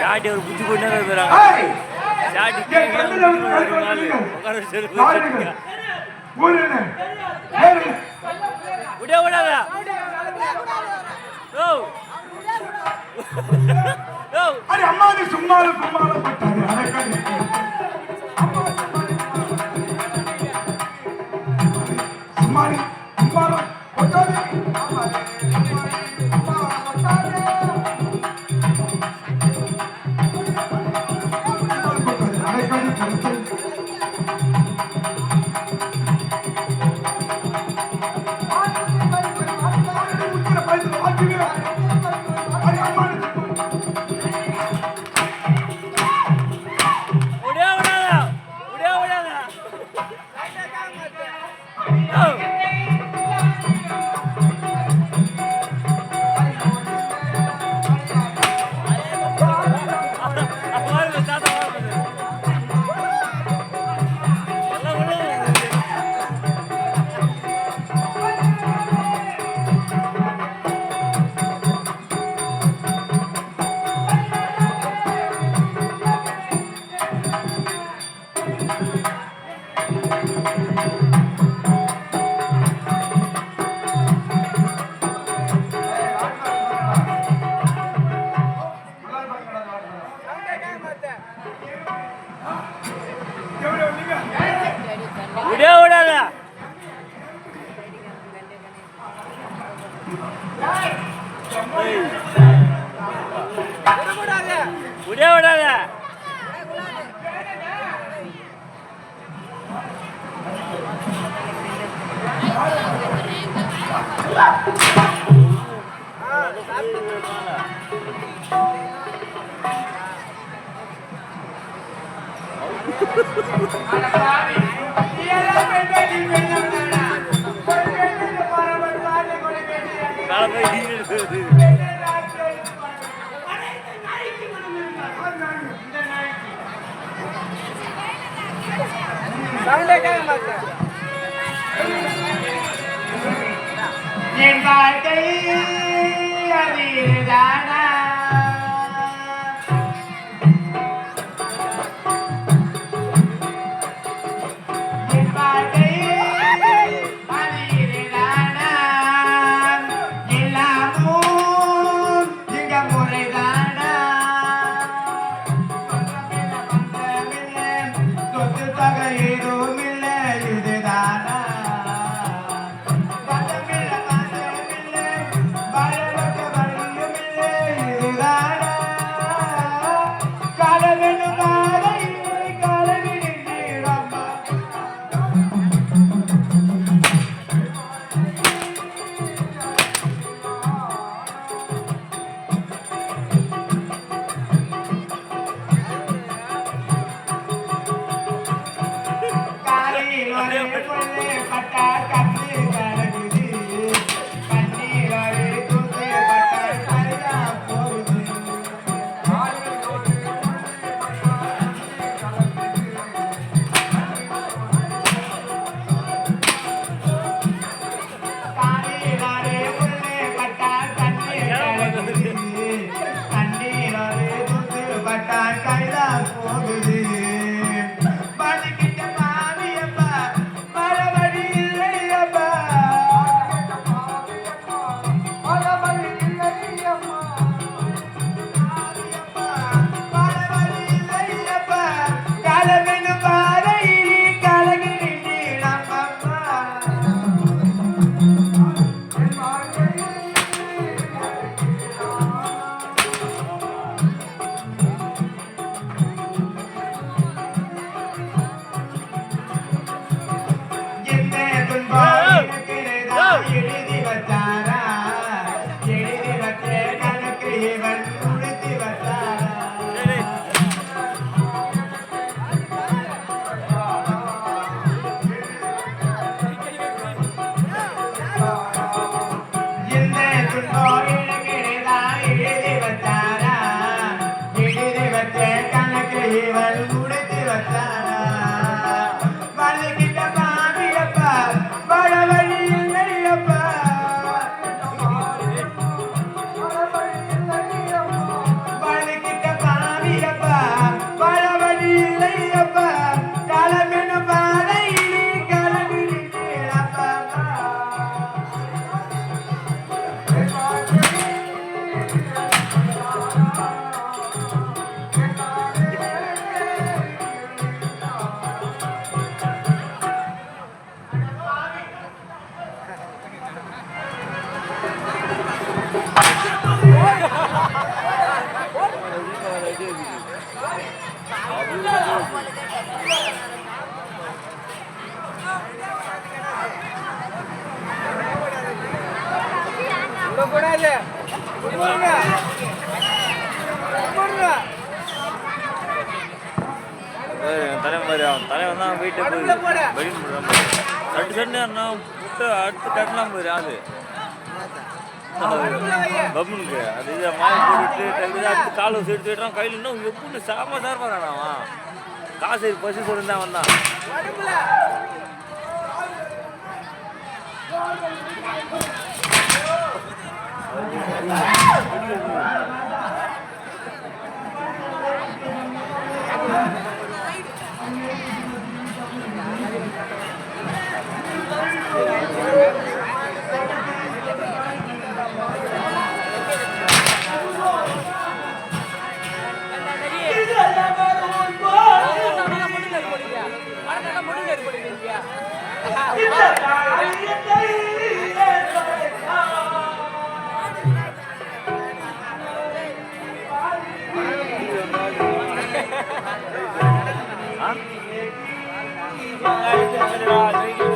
சாட்டி ஒரு புத்தி கொண்டே இருக்கிறாங்க சாட்டி விட விடாத ஓ. குமார குமார பட்டாரு. அரக்கன் சண்டே கேட்க மாட்டேன். Yeah. தலைமுறை அவன் தலைவன் தான் வீட்டு போய் வெளியில் சட்டு சட்டு அண்ணா அடுத்து கட்டலாம் போயிரு அது பப்புனுக்கு அது இதை மாவு போட்டுட்டு டக்கு அடுத்து காலை வச்சு எடுத்து விட்டுறான் கையில் இன்னும் எப்படி சாம சார் அவன். காசு பசி சொல்லிருந்தான் வந்தான் முடிவு எடுப்படுவீங்க الله يجعل